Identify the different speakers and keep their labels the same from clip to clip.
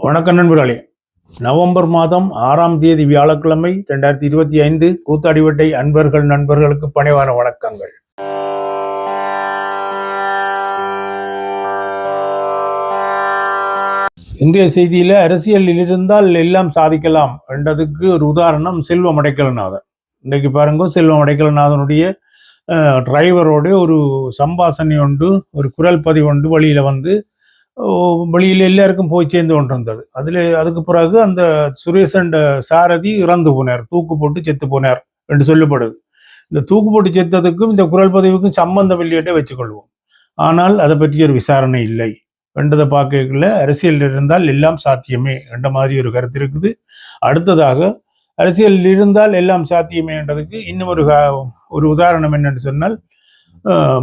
Speaker 1: வணக்கம் நண்பர்களே. நவம்பர் மாதம் ஆறாம் தேதி வியாழக்கிழமை ரெண்டாயிரத்தி இருபத்தி ஐந்து கூத்தாடிவட்டை அன்பர்கள் நண்பர்களுக்கு பணிவான வணக்கங்கள். இன்றைய செய்தியில அரசியலில் இருந்தால் எல்லாம் சாதிக்கலாம் என்றதுக்கு ஒரு உதாரணம் செல்வம் அடைக்கலநாதன் இன்றைக்கு பாருங்க செல்வம் அடைக்கலநாதனுடைய டிரைவரோடு ஒரு சம்பாசனை ஒன்று ஒரு குரல் பதிவு ஒன்று வழியில் வந்து வெளியில் எல்லாருக்கும் போய் சேர்ந்து கொண்டிருந்தது அதில் அதுக்கு பிறகு அந்த சுரேசன் சாரதி இறந்து போனார். தூக்கு போட்டு செத்து போனார் என்று சொல்லப்படுது. இந்த தூக்கு போட்டு செத்ததுக்கும் இந்த குரல் பதிவுக்கும் சம்பந்தம் இல்லையட்டே வச்சுக்கொள்வோம். ஆனால் அதை பற்றி ஒரு விசாரணை இல்லை. என்றதை பார்க்கல அரசியல் இருந்தால் எல்லாம் சாத்தியமே என்ற மாதிரி ஒரு கருத்து இருக்குது. அடுத்ததாக அரசியல் இருந்தால் எல்லாம் சாத்தியமே என்றதுக்கு இன்னும் ஒரு ஒரு உதாரணம் என்னென்னு சொன்னால்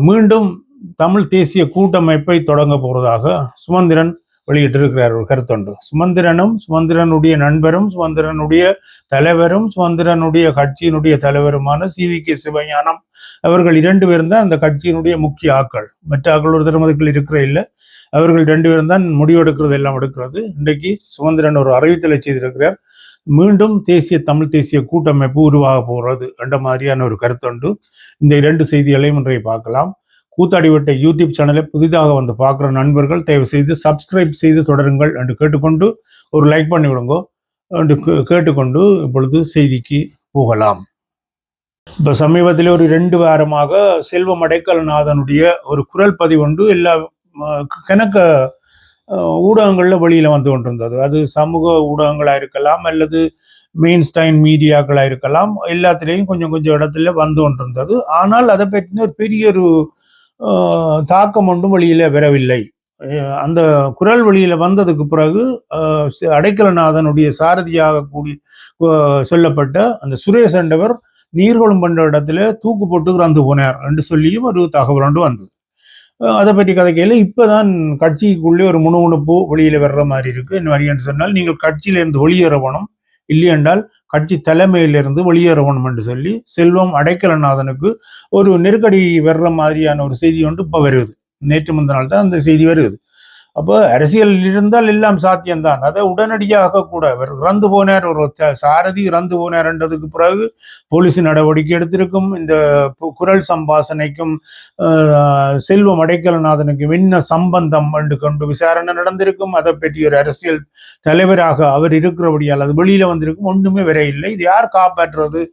Speaker 1: மீண்டும் தமிழ் தேசிய கூட்டமைப்பை தொடங்க போவதாக சுமந்திரன் வெளியிட்டிருக்கிறார் ஒரு கருத்தொன்று சுமந்திரனும் சுமந்திரனுடைய நண்பரும் சுமந்திரனுடைய தலைவரும் சுமந்திரனுடைய கட்சியினுடைய தலைவருமான சி. வி. கே. சிவஞானம் அவர்கள் இரண்டு பேரும் தான் அந்த கட்சியினுடைய முக்கிய ஆக்கள் மற்ற ஆக்கள் ஒரு திருமதிகள் இருக்கிற இல்லை. அவர்கள் ரெண்டு பேரும் தான் முடிவெடுக்கிறது எல்லாம் எடுக்கிறது. இன்றைக்கு சுமந்திரன் ஒரு அறிவித்தலை செய்திருக்கிறார். மீண்டும் தேசிய தமிழ் தேசிய கூட்டமைப்பு உருவாக போகிறது என்ற மாதிரியான ஒரு கருத்துண்டு இந்த இரண்டு செய்திகளையும் இன்றைய பார்க்கலாம். கூத்தாடிவட்டை யூடியூப் சேனலை புதிதாக வந்து பார்க்குற நண்பர்கள் தயவு செய்து சப்ஸ்கிரைப் செய்து தொடருங்கள் என்று கேட்டுக்கொண்டு ஒரு லைக் பண்ணி விடுங்க என்று கே- கேட்டுக்கொண்டு இப்பொழுது செய்திக்கு போகலாம். இப்போ சமீபத்தில் ஒரு ரெண்டு வாரமாக செல்வம் அடைக்கலநாதனுடைய ஒரு குரல் பதிவு ஒன்று எல்லா அஹ், கணக்க ஊடகங்களில் வெளியில் வந்து கொண்டிருந்தது. அது சமூக ஊடகங்களாக இருக்கலாம் அல்லது மெயின் ஸ்டைன் இருக்கலாம் எல்லாத்துலேயும் கொஞ்சம் கொஞ்சம் இடத்துல வந்து கொண்டிருந்தது. ஆனால் அதை பற்றின ஒரு பெரிய ஒரு தாக்கம் ஒன்றும் வழியில் வரவில்லை. அந்த குரல் வழியில் வந்ததுக்கு பிறகு அடைக்கலநாதனுடைய சாரதியாக கூடி சொல்லப்பட்ட அந்த சுரேஷ் என்றவர் நீர்கொழும் பண்ற இடத்துல தூக்கு போட்டு கிராந்து போனார் என்று சொல்லியும் ஒரு தகவல் ஒன்று வந்தது. அதை பற்றி கதைக்கையில் இப்பதான் கட்சிக்குள்ளே ஒரு முணுமுணுப்பு வெளியில் வர்ற மாதிரி இருக்குது இந்த மாதிரி என்று சொன்னால் நீங்கள் கட்சியிலிருந்து வெளியேறவணும் இல்லையென்றால் கட்சி தலைமையிலிருந்து வெளியேறவணும் என்று சொல்லி செல்வம் அடைக்கலநாதனுக்கு ஒரு நெருக்கடி வர்ற மாதிரியான ஒரு செய்தி ஒன்று இப்போ வருது நேற்று முந்தினால் தான் அந்த செய்தி வருது அப்போ அரசியல் இருந்தால் எல்லாம் சாத்தியம்தான். அதை உடனடியாக கூட அவர் இறந்து போனார் ஒரு சாரதி இறந்து போனார்ன்றதுக்கு பிறகு போலீஸ் நடவடிக்கை எடுத்திருக்கும். இந்த குரல் சம்பாசனைக்கும் செல்வம் அடைக்கலநாதனுக்கும் என்ன சம்பந்தம் என்று கொண்டு விசாரணை நடந்திருக்கும். அதை பற்றி ஒரு அரசியல் தலைவராக அவர் இருக்கிறபடியால் அது வெளியில வந்திருக்கும். ஒன்றுமே வரையில்லை இது யார் காப்பாற்றுறது?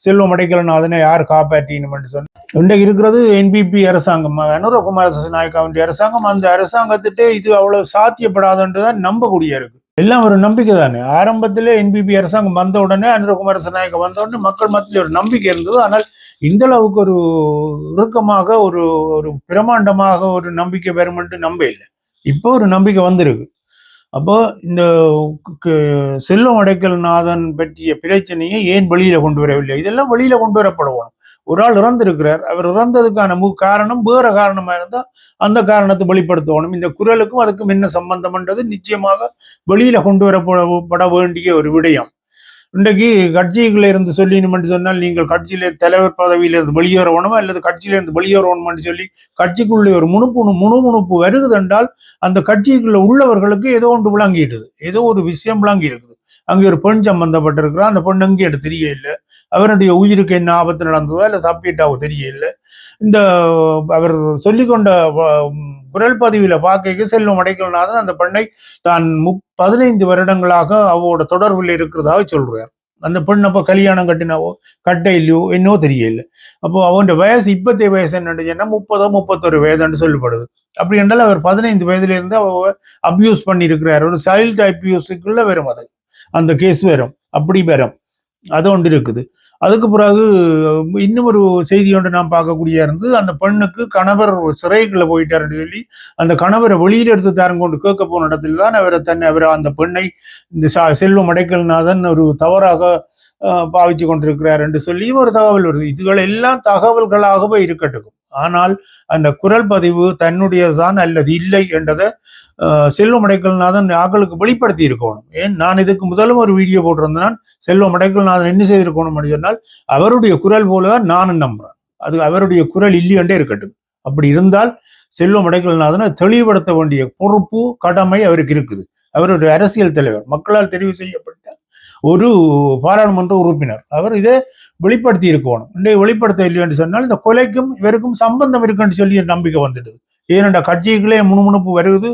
Speaker 1: செல்வம் அடைக்கலநாதனை யார் காப்பாற்றினு சொன்ன இன்றைக்கு இருக்கிறது என்பிபி அரசாங்கம். அனுரகுமார நாயக்காவுடைய அரசாங்கம். அந்த அரசாங்கத்திட்டே இது அவ்வளவு சாத்தியப்படாதுன்றதான் நம்பக்கூடிய இருக்கு. எல்லாம் ஒரு நம்பிக்கை தானே. ஆரம்பத்திலே என்பிபி அரசாங்கம் வந்த உடனே அனுரகுமார நாயக்கம் வந்த உடனே மக்கள் மத்தியில் ஒரு நம்பிக்கை இருந்தது. ஆனால் இந்த அளவுக்கு ஒரு இறுக்கமாக ஒரு ஒரு பிரமாண்டமாக ஒரு நம்பிக்கை பெறும் என்று நம்ப இல்லை. இப்போ ஒரு நம்பிக்கை வந்திருக்கு. அப்போ இந்த கு- செல்வம் அடைக்கல்நாதன் பற்றிய பிரச்சனையை ஏன் வெளியில கொண்டு வரவில்லை? இதெல்லாம் வெளியில கொண்டு வரப்படணும். ஒரு ஆள் இறந்திருக்கிறார். அவர் இறந்ததுக்கான மு காரணம் வேற காரணமா இருந்தால் அந்த காரணத்தை வெளிப்படுத்தணும். இந்த குரலுக்கும் அதுக்கும் என்ன சம்பந்தம்ன்றது நிச்சயமாக வெளியில கொண்டு வரப்பட பட வேண்டிய ஒரு விடயம். இன்றைக்கு கட்சிகளை இருந்து சொல்லினோம்னு சொன்னால் நீங்கள் கட்சியில தலைவர் பதவியில இருந்து வெளியேறணும் அல்லது கட்சியில இருந்து வெளியேறணும் சொல்லி கட்சிக்குள்ளே ஒரு முணுப்புணு முணுமுணுப்பு வருகிறது என்றால் அந்த கட்சிக்குள்ள உள்ளவர்களுக்கு ஏதோ ஒன்று விளங்கிட்டுது ஏதோ ஒரு விஷயம் விளங்கி இருக்குது. அங்கே ஒரு பெண் சம்பந்தப்பட்டிருக்கிறா அந்த பெண் அங்கே எடுத்து தெரிய இல்லை அவருடைய உயிருக்கு என்ன ஆபத்து நடந்ததோ இல்லை தப்பிட்டாவோ தெரிய இல்லை இந்த அவர் சொல்லிக்கொண்ட குரல் பதிவில பார்க்க செல்வம் அடைக்கல்நாதன் அந்த பெண்ணை தான் முப் பதினைந்து வருடங்களாக அவரோட தொடர்பில் இருக்கிறதாக சொல்றார். அந்த பெண் அப்ப கல்யாணம் கட்டினாவோ கட்ட இல்லையோ என்னவோ தெரியல அப்போ அவன் வயசு இப்பத்தே வயசு என்னன்னு முப்பதோ முப்பத்தொரு வயதுன்னு சொல்லப்படுது. அப்படி என்றால் அவர் பதினைந்து வயதுல இருந்து அவ அப்யூஸ் பண்ணியிருக்கிறார். ஒரு சைல்டு அபியூஸுக்குள்ள வரும் அது. அந்த கேஸ் வரும் அப்படி வரும் அது ஒன்று இருக்குது. அதுக்கு பிறகு இன்னும் ஒரு செய்தி ஒன்று நாம் பார்க்கக்கூடிய இருந்து அந்த பெண்ணுக்கு கணவர் சிறைக்குள்ள போயிட்டாருன்னு சொல்லி அந்த கணவரை வெளியில் எடுத்து தாரம் கொண்டு கேட்க போன இடத்துல தான் அவரை தன்னை அவர் அந்த பெண்ணை இந்த சா- செல்வம் அடைக்கல்நாதன் ஒரு தவறாக அஹ், பாவிச்சு கொண்டிருக்கிறார் என்று சொல்லி ஒரு தகவல் வருது. இதுகள் எல்லாம் தகவல்களாகவே இருக்கட்டும். ஆனால் அந்த குரல் பதிவு தன்னுடையதுதான் அல்லது இல்லை என்றதை அஹ், செல்வம் ஆக்களுக்கு வெளிப்படுத்தி இருக்கணும். ஏன்? நான் இதுக்கு முதலும் ஒரு வீடியோ போட்டிருந்தேன். செல்வம் அடைக்கல்நாதன் என்ன செய்திருக்கணும் சொன்னால் அவருடைய குரல் போலதான் நானும் நம்புறேன். அது அவருடைய குரல் இல்லையென்றே இருக்கட்டும். அப்படி இருந்தால் செல்வம் அடைக்கல்நாதனை தெளிவுபடுத்த வேண்டிய பொறுப்பு கடமை அவருக்கு இருக்குது. அவருடைய அரசியல் தலைவர் மக்களால் தெரிவு செய்யப்பட்ட ஒரு பாராளுமன்ற உறுப்பினர். அவர் இதை வெளிப்படுத்தி இருக்கணும். இன்றைய வெளிப்படுத்த இல்லை சொன்னால் இந்த கொலைக்கும் இவருக்கும் சம்பந்தம் இருக்குன்னு சொல்லி நம்பிக்கை வந்துடுது. ஏனென்றா கட்சிகளே முணுமுணுப்பு வருகுது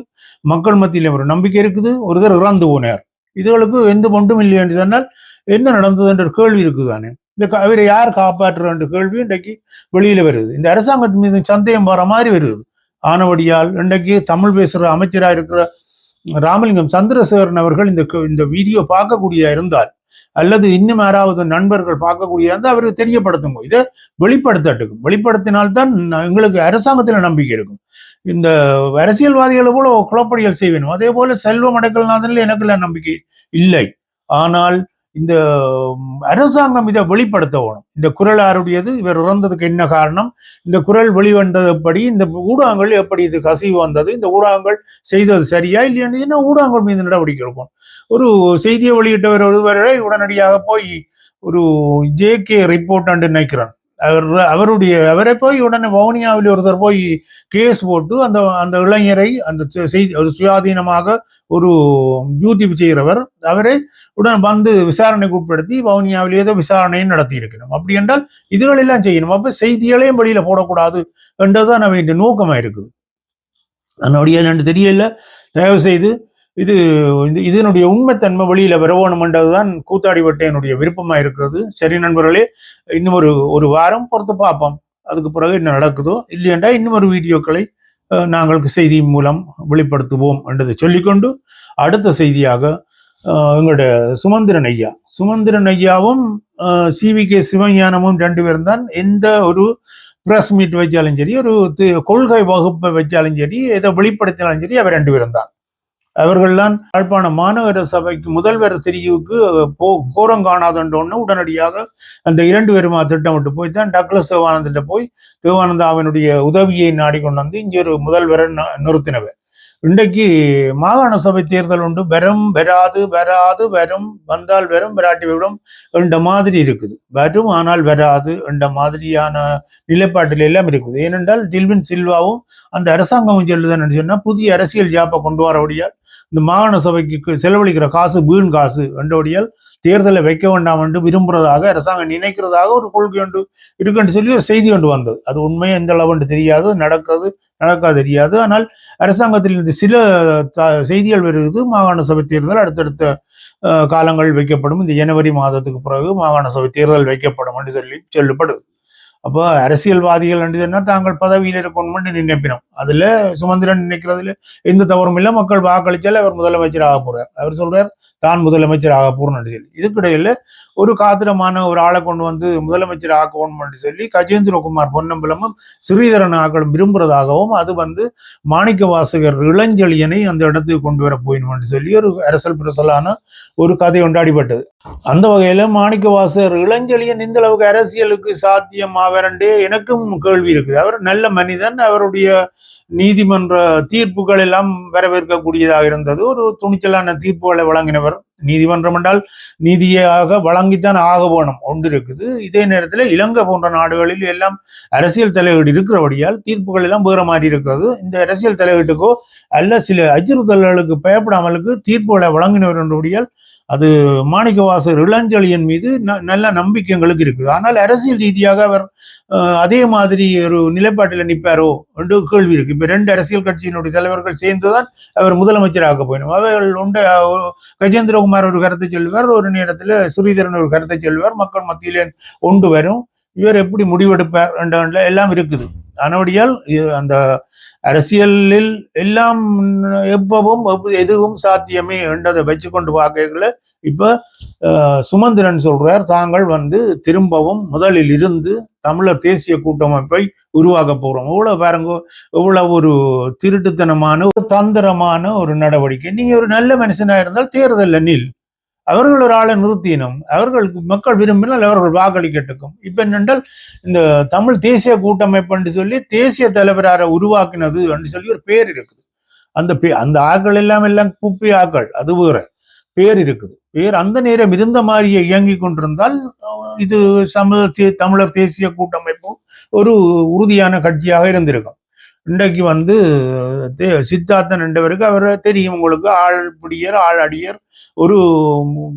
Speaker 1: மக்கள் மத்தியில் ஒரு நம்பிக்கை இருக்குது ஒருத்தர் இறந்து போனார். இதுகளுக்கு எந்த ஒன்றும் இல்லை என்று சொன்னால் என்ன நடந்தது என்ற ஒரு கேள்வி இருக்குதானே. இந்த அவரை யார் காப்பாற்றுற என்ற கேள்வி இன்றைக்கு வெளியில வருது. இந்த அரசாங்கத்தின் மீது சந்தேகம் வர மாதிரி வருது. ஆனவடியால் இன்றைக்கு தமிழ் பேசுற அமைச்சராக இருக்கிற ராமலிங்கம் சந்திரசேகரன் அவர்கள் இந்த இந்த வீடியோ பார்க்கக்கூடிய இருந்தால் அல்லது இன்னும் யாராவது நண்பர்கள் பார்க்கக்கூடிய இருந்தால் அவருக்கு தெரியப்படுத்துங்க. இதை வெளிப்படுத்தட்டுக்கும். வெளிப்படுத்தினால்தான் எங்களுக்கு அரசாங்கத்தில் நம்பிக்கை இருக்கும். இந்த அரசியல்வாதிகளை போல குழப்படிகள் செய்வேன் அதே போல செல்வம் அடைக்கல்நாதனில் எனக்கு எல்லாம் நம்பிக்கை இல்லை. ஆனால் இந்த அரசாங்கம் இதை வெளிப்படுத்த வேணும். இந்த குரல் ஆருடையது இவர் இறந்ததுக்கு என்ன காரணம்? இந்த குரல் வெளிவந்தது எப்படி இந்த ஊடகங்கள் எப்படி இது கசிவு வந்தது? இந்த ஊடகங்கள் செய்தது சரியா இல்லையான்னு என்ன ஊடகங்கள் மீது நடவடிக்கை எடுக்கும் ஒரு செய்தியை வெளியிட்டவர் ஒருவரை உடனடியாக போய் ஒரு ஜேகே ரிப்போர்ட் நினைக்கிறான் அவர் அவருடைய அவரை போய் உடனே வவுனியாவில் ஒருத்தர் போய் கேஸ் போட்டு அந்த அந்த இளைஞரை அந்த செய்தி ஒரு சுயாதீனமாக ஒரு யூடியூப் செய்கிறவர் அவரை உடன் வந்து விசாரணைக்கு உட்படுத்தி வவுனியாவில் ஏதோ விசாரணையும் நடத்தி இருக்கணும் அப்படி என்றால் இதுகளெல்லாம் செய்யணும். அப்போ செய்திகளையும் வெளியில் போடக்கூடாது என்றதுதான் அவருடைய நோக்கமாக இருக்குது. அதனுடைய என்னன்னு தெரியல. தயவு செய்து இது இது- இதனுடைய உண்மைத்தன்மை வெளியில வரவேணுமென்றதுதான் கூத்தாடி வட்டையனுடைய விருப்பமா இருக்கிறது. சரி நண்பர்களே இன்னும் ஒரு ஒரு வாரம் பொறுத்து பார்ப்போம். அதுக்கு பிறகு என்ன நடக்குதோ இல்லையென்றா இன்னும் ஒரு வீடியோக்களை நாங்கள் நாங்களுக்கு செய்தி மூலம் வெளிப்படுத்துவோம் என்றதை சொல்லிக்கொண்டு அடுத்த செய்தியாக எங்களுடைய சுமந்திரன் ஐயா. சுமந்திரன் ஐயாவும் சிவி கே சிவஞானமும் ரெண்டு பேரும் தான் எந்த ஒரு பிரஸ் மீட் வச்சாலும் சரி ஒரு கொள்கை வகுப்பை வச்சாலும் சரி எதை வெளிப்படுத்தினாலும் சரி அவர் ரெண்டு பேரும் தான். அவர்கள்தான் யாழ்ப்பாண மாநகர சபைக்கு முதல்வர் தெரிவுக்கு போ கோரம் காணாதன்றோன்னு உடனடியாக அந்த இரண்டு பேருமா திட்டமிட்டு போய் தான் டக்ளஸ் தேவானந்திட்ட போய் தேவானந்தாவினுடைய உதவியை நாடிக்கொண்டு வந்து இங்கே ஒரு முதல்வரை நிறுத்தினவர். இன்றைக்கு மாகாண சபை தேர்தல் உண்டு. வரும் வராது வராது வரும் வந்தால் வரும் வராட்டி விடும் என்ற மாதிரி இருக்குது. வரும் ஆனால் வராது என்ற மாதிரியான நிலைப்பாட்டில் எல்லாம் இருக்குது. ஏனென்றால் டில்வின் சில்வாவும் அந்த அரசாங்கமும் சொல்லுதான் சொன்னால் புதிய அரசியல் ஜாப்பை கொண்டு வரபடியால் இந்த மாகாண சபைக்கு செலவழிக்கிற காசு வீண் காசு என்றபடியால் தேர்தலை வைக்க வேண்டாம் என்று விரும்புறதாக அரசாங்கம் நினைக்கிறதாக ஒரு கொள்கை ஒன்று இருக்குன்னு சொல்லி ஒரு செய்தி ஒன்று வந்தது. அது உண்மையை எந்த அளவு தெரியாது நடக்கிறது நடக்காது தெரியாது. ஆனால் அரசாங்கத்தில் இருந்து சில த- செய்திகள் வருகிறது. மாகாண சபை தேர்தல் அடுத்தடுத்த காலங்கள் வைக்கப்படும். இந்த ஜனவரி மாதத்துக்கு பிறகு மாகாண சபை தேர்தல் வைக்கப்படும் என்று சொல்லி சொல்லப்படுது. அப்போ அரசியல்வாதிகள் என்று தாங்கள் பதவியில் இருக்கணும்னு நினைப்பினோம். அதுல சுமந்திரன் நினைக்கிறதுல எந்த தவறும் இல்லை. மக்கள் வாக்களிச்சால் அவர் முதலமைச்சர் ஆக போறார். அவர் சொல்றார் தான் முதலமைச்சர் ஆக போறோம்னு சொல்லி. இதுக்கிடையில ஒரு காத்திரமான ஒரு ஆளை கொண்டு வந்து முதலமைச்சர் ஆக்கணும்னு சொல்லி கஜேந்திரகுமார் பொன்னம்பலமும் ஸ்ரீதரன் ஆக்களும் விரும்புறதாகவும் அது வந்து மாணிக்க வாசகர் இளஞ்செழியனை அந்த இடத்துக்கு கொண்டு வர போயினும்னு சொல்லி ஒரு அரசல் பிரசலான ஒரு கதை கொண்டாடிப்பட்டது அந்த வகையில மாணிக்க வாசகர் இளஞ்செழியன் இந்த அளவுக்கு அரசியலுக்கு சாத்தியம் ஆவரண்டே எனக்கும் கேள்வி இருக்குது. அவர் நல்ல மனிதன் அவருடைய நீதிமன்ற தீர்ப்புகள் எல்லாம் வரவேற்கக்கூடியதாக இருந்தது. ஒரு துணிச்சலான தீர்ப்புகளை வழங்கினவர் நீதிமன்றம் என்றால் நீதியாக வழங்கித்தான் ஆக வேணும் ஒன்று இருக்குது. இதே நேரத்தில் இலங்கை போன்ற நாடுகளில் எல்லாம் அரசியல் தலையீடு இருக்கிறபடியால் தீர்ப்புகள் எல்லாம் வேற மாதிரி இருக்கிறது. இந்த அரசியல் தலையீட்டுக்கோ அல்ல சில அச்சுறுத்தல்களுக்கு பயப்படாமலுக்கு தீர்ப்புகளை வழங்கினவர் என்றபடியால் அது மாணிக்கவாசர் இளஞ்செழியன் மீது ந- நல்ல நம்பிக்கை எங்களுக்கு இருக்குது. ஆனால் அரசியல் ரீதியாக அவர் அதே மாதிரி ஒரு நிலைப்பாட்டில் நிற்பாரோ என்று கேள்வி இருக்கு. இப்போ ரெண்டு அரசியல் கட்சியினுடைய தலைவர்கள் சேர்ந்துதான் அவர் முதலமைச்சராக போயிடும். அவர்கள் உண்ட கஜேந்திரகுமார் ஒரு கருத்தை சொல்வார் ஒரு நேரத்தில் ஸ்ரீதரன் ஒரு கருத்தை சொல்வார் மக்கள் மத்தியிலே ஒன்று வரும். இவர் எப்படி முடிவெடுப்பார் என்ற எல்லாம் இருக்குது. அதனுடையால் அந்த அரசியலில் எல்லாம் எப்பவும் எதுவும் சாத்தியமே என்றதை வச்சுக்கொண்டு பார்க்கல இப்ப சுமந்திரன் சொல்றார் தாங்கள் வந்து திரும்பவும் முதலில் இருந்து தமிழர் தேசிய கூட்டமைப்பை உருவாக்க போறோம். இவ்வளவு பாருங்க இவ்வளவு ஒரு திருட்டுத்தனமான ஒரு தந்திரமான ஒரு நடவடிக்கை. நீங்க ஒரு நல்ல மனுஷனா இருந்தால் தேர்தல்ல நில். அவர்கள் ஒரு ஆளை நிறுத்தினும் அவர்களுக்கு மக்கள் விரும்பினால் அவர்கள் வாக்களிக்கட்டுக்கும். இப்ப என்னென்றால் இந்த தமிழ் தேசிய கூட்டமைப்பு என்று சொல்லி தேசிய தலைவராக உருவாக்கினது என்று சொல்லி ஒரு பேர் இருக்குது. அந்த பே அந்த ஆக்கள் எல்லாம் எல்லாம் குப்பி ஆக்கள் அது வேற பேர் இருக்குது. பேர் அந்த நேரம் இருந்த மாதிரியே இயங்கி கொண்டிருந்தால் இது தமிழ் தமிழர் தேசிய கூட்டமைப்பு ஒரு உறுதியான கட்சியாக இருந்திருக்கும். இன்றைக்கு வந்து தே- சித்தார்த்தன் என்றவருக்கு அவர் தெரியும் உங்களுக்கு. ஆள் பிடியர் ஆள் அடியர் ஒரு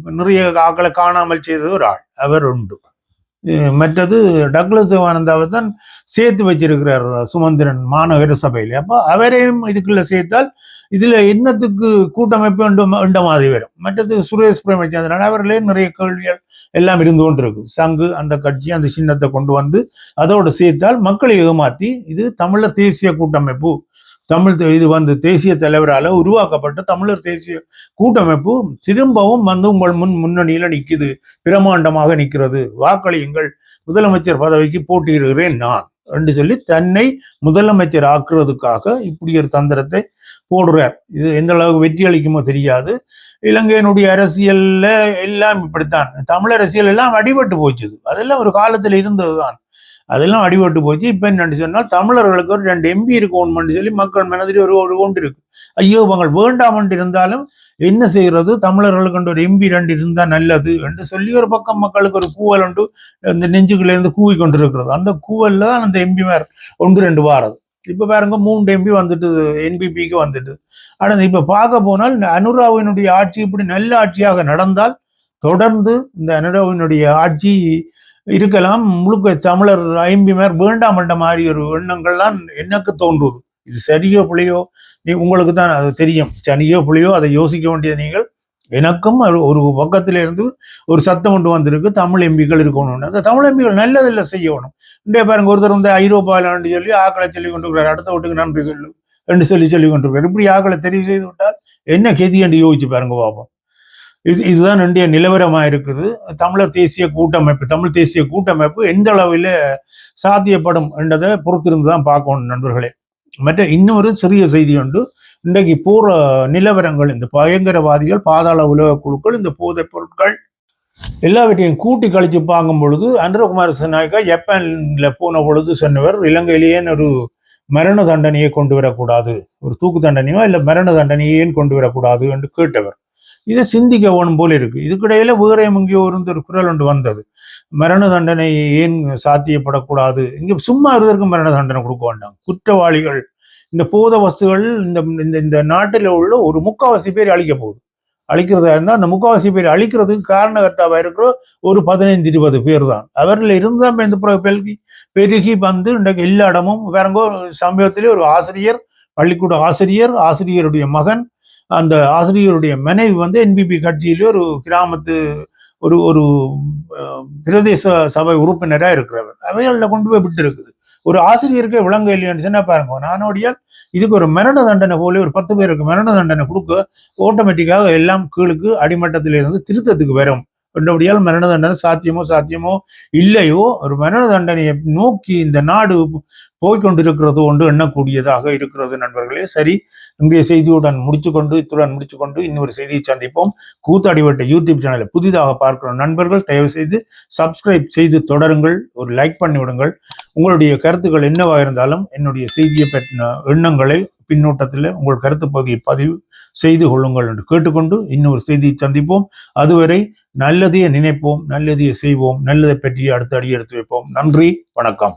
Speaker 1: நிறைய ஆக்களை காணாமல் செய்தது ஒரு ஆள். அவர் உண்டு. மற்றது டக்ளஸ் தேவானந்தாவை தான் சேர்த்து வச்சிருக்கிறார் சுமந்திரன் மாநகர சபையில். அப்போ அவரையும் இதுக்குள்ள சேர்த்தால் இதுல இன்னத்துக்கு கூட்டமைப்பு என்ற மாதிரி வரும். மற்றது சுரேஷ் பிரேமச்சந்திரன் அவர்களே நிறைய கேள்விகள் எல்லாம் இருந்து கொண்டு இருக்குது சங்கு அந்த கட்சி அந்த சின்னத்தை கொண்டு வந்து அதோடு சேர்த்தால் மக்களை ஏமாத்தி இது தமிழர் தேசிய கூட்டமைப்பு தமிழ் இது வந்து தேசிய தலைவரால் உருவாக்கப்பட்ட தமிழர் தேசிய கூட்டமைப்பு திரும்பவும் வந்து உங்கள் முன் முன்னணியில் நிற்குது பிரமாண்டமாக நிற்கிறது வாக்களியுங்கள். முதலமைச்சர் பதவிக்கு போட்டியிடுகிறேன் நான். என்று சொல்லி தன்னை முதலமைச்சர் ஆக்குறதுக்காக இப்படி ஒரு தந்திரத்தை போடுறார். இது எந்த அளவுக்கு வெற்றி அளிக்குமோ தெரியாது. இலங்கையினுடைய அரசியல்ல எல்லாம் இப்படித்தான். தமிழ் அரசியல் எல்லாம் அடிபட்டு போச்சுது. அதெல்லாம் ஒரு காலத்தில் இருந்ததுதான். அதெல்லாம் அடிபட்டு போச்சு. இப்போ என்னன்னு சொன்னால் தமிழர்களுக்கு ஒரு ரெண்டு எம்பி இருக்கணும்னு சொல்லி மக்கள் மனதில் ஒரு ஒரு கொண்டு இருக்கு. ஐயோ இவங்க வேண்டாம் இருந்தாலும் என்ன செய்யறது? தமிழர்களுக்கு ஒரு எம்பி ரெண்டு இருந்தால் நல்லது என்று சொல்லி ஒரு பக்கம் மக்களுக்கு ஒரு கூவல் உண்டு இந்த நெஞ்சுக்குள்ள இருந்து கூவி கொண்டிருக்கிறது. அந்த கூவலில் தான் அந்த எம்பி மேர் ஒன்று ரெண்டு வாரது. இப்ப பாருங்க மூன்று எம்பி வந்துட்டு என்பிபிக்கு வந்துட்டு. ஆனால் இப்போ பார்க்க போனால் அனுராவினுடைய ஆட்சி இப்படி நல்ல ஆட்சியாக நடந்தால் தொடர்ந்து இந்த அனுராவினுடைய ஆட்சி இருக்கலாம். முழுக்க தமிழர் ஐம்பிமேர் வேண்டாம் என்ற மாதிரி ஒரு எண்ணங்கள்லாம் எனக்கு தோன்றுது இது சரியோ புள்ளையோ நீ உங்களுக்கு தான் அது தெரியும். சனியோ புள்ளையோ அதை யோசிக்க வேண்டியது நீங்கள். எனக்கும் ஒரு ஒரு பக்கத்துல இருந்து ஒரு சத்தம் கொண்டு வந்திருக்கு. தமிழ் எம்பிக்கள் இருக்கணும்னு. அந்த தமிழ் எம்பிகள் நல்லதில்லை செய்யணும். இன்றைய பாருங்க ஒருத்தர் வந்து ஐரோப்பாவில் சொல்லி ஆக்களை சொல்லி கொண்டிருக்கிறார். அடுத்த வீட்டுக்கு நன்றி சொல்லு என்று சொல்லி சொல்லி கொண்டிருக்கிறார். இப்படி ஆக்களை தெரிவு செய்து விட்டால் என்ன கெதி என்று யோசிச்சு பாருங்க பாப்போம். இது இதுதான் இன்றைய நிலவரமாக இருக்குது. தமிழர் தேசிய கூட்டமைப்பு தமிழ் தேசிய கூட்டமைப்பு எந்த அளவில் சாத்தியப்படும் என்றதை பொறுத்திருந்து தான் பார்க்கணும் நண்பர்களே. மற்ற இன்னொரு சிறிய செய்தி உண்டு. இன்றைக்கு பூர நிலவரங்கள் இந்த பயங்கரவாதிகள் பாதாள உலக குழுக்கள் இந்த போதைப் பொருட்கள் எல்லாவற்றையும் கூட்டி கழிச்சு பார்க்கும் பொழுது அன்றகுமார் நாயக்கா ஜப்பான்ல போன பொழுது சொன்னவர் இலங்கையிலேயே ஒரு மரண தண்டனையை கொண்டு வரக்கூடாது. ஒரு தூக்கு தண்டனையோ இல்லை மரண தண்டனையை ஏன் கொண்டு வரக்கூடாது என்று கேட்டவர். இதை சிந்திக்க வேணும் போல இருக்கு. இதுக்கிடையில வேற எங்கேயோ இருந்து ஒரு குரல் ஒன்று வந்தது. மரண தண்டனை ஏன் சாத்தியப்படக்கூடாது? இங்கே சும்மா இருவதற்கு மரண தண்டனை கொடுக்க வேண்டாம். குற்றவாளிகள் இந்த போத வஸ்துகள் இந்த இந்த இந்த நாட்டில் உள்ள ஒரு முக்காவாசி பேர் அழிக்க போகுது. அழிக்கிறதா இருந்தால் அந்த முக்காவாசி பேர் அழிக்கிறதுக்கு காரணகர்த்தாவாக இருக்கிற ஒரு பதினைந்து இருபது பேர் தான். அவரில் இருந்தால் இந்த பெருகி பெருகி வந்து இன்றைக்கு எல்லா இடமும் வேறங்கோ சமயத்திலே ஒரு ஆசிரியர் பள்ளிக்கூட ஆசிரியர் ஆசிரியருடைய மகன் அந்த ஆசிரியருடைய மனைவி வந்து என்பிபி கட்சியிலே ஒரு கிராமத்து ஒரு ஒரு பிரதேச சபை உறுப்பினராக இருக்கிறவர். அவைகளில் கொண்டு போய் விட்டு இருக்குது. ஒரு ஆசிரியருக்கே விளங்க இல்லையான்னு சொன்னா பாருங்க நானோடியால் இதுக்கு ஒரு மரண தண்டனை போல ஒரு பத்து பேருக்கு மரண தண்டனை கொடுக்க ஆட்டோமேட்டிக்காக எல்லாம் கீழுக்கு அடிமட்டத்திலிருந்து திருத்தத்துக்கு வரும். என்றபடியால் மரண தண்டனை சாத்தியமோ சாத்தியமோ இல்லையோ ஒரு மரண தண்டனையை நோக்கி இந்த நாடு போய்கொண்டிருக்கிறது ஒன்று எண்ணக்கூடியதாக இருக்கிறது நண்பர்களே. சரி இன்றைய செய்தியுடன் முடிச்சுக்கொண்டு இத்துடன் முடிச்சுக்கொண்டு இன்னொரு செய்தியை சந்திப்போம். கூத்தாடிவட்ட யூடியூப் சேனலை புதிதாக பார்க்கிற நண்பர்கள் தயவு செய்து சப்ஸ்கிரைப் செய்து தொடருங்கள். ஒரு லைக் பண்ணி விடுங்கள். உங்களுடைய கருத்துக்கள் என்னவாக இருந்தாலும் என்னுடைய செய்தியை பற்றின எண்ணங்களை பின்னூட்டத்தில் உங்கள் கருத்து பகுதியை பதிவு செய்து கொள்ளுங்கள் என்று கேட்டுக்கொண்டு இன்னொரு செய்தியை சந்திப்போம். அதுவரை நல்லதையே நினைப்போம் நல்லதையே செய்வோம் நல்லதை பற்றி அடுத்த அடி எடுத்து வைப்போம். நன்றி வணக்கம்.